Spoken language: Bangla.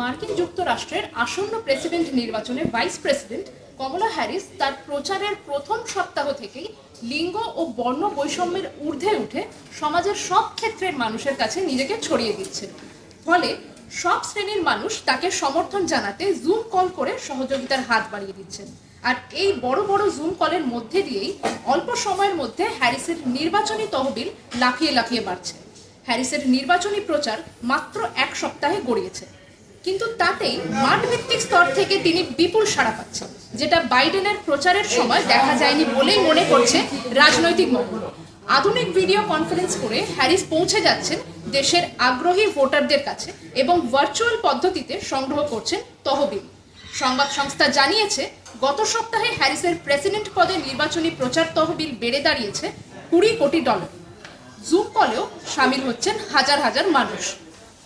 মার্কিন যুক্তরাষ্ট্রের আসন্ন প্রেসিডেন্ট নির্বাচনে ভাইস প্রেসিডেন্ট কমলা হ্যারিস তার প্রচারের প্রথম সপ্তাহ থেকেই লিঙ্গ ও বর্ণ বৈষম্যের ঊর্ধ্বে উঠে সমাজের সব ক্ষেত্রের মানুষের কাছে নিজেকে ছড়িয়ে দিচ্ছেন। ফলে সব শ্রেণির মানুষ তাকে সমর্থন জানাতে জুম কল করে সহযোগিতার হাত বাড়িয়ে দিচ্ছেন। আর এই বড় বড় জুম কলের মধ্যে দিয়েই অল্প সময়ের মধ্যে হ্যারিসের নির্বাচনী তহবিল লাফিয়ে লাফিয়ে বাড়ছে। হ্যারিসের নির্বাচনী প্রচার মাত্র এক সপ্তাহে গড়িয়েছে। কিন্তু তাতেই মাঠ ভিত্তিক স্তর থেকে তিনি বিপুল সাড়া পাচ্ছেন, যেটা বাইডেনের প্রচারের সময় দেখা যায়নি বলেই মনে করছে রাজনৈতিক মহল। আধুনিক ভিডিও কনফারেন্স করে হ্যারিস পৌঁছে যাচ্ছেন দেশের আগ্রহী ভোটারদের কাছে এবং ভার্চুয়াল পদ্ধতিতে সংগ্রহ করছেন তহবিল। সংবাদ সংস্থা জানিয়েছে, গত সপ্তাহে হ্যারিসের প্রেসিডেন্ট পদে নির্বাচনী প্রচার তহবিল বেড়ে দাঁড়িয়েছে কুড়ি কোটি ডলার। জুম কলেও সামিল হচ্ছেন হাজার হাজার মানুষ।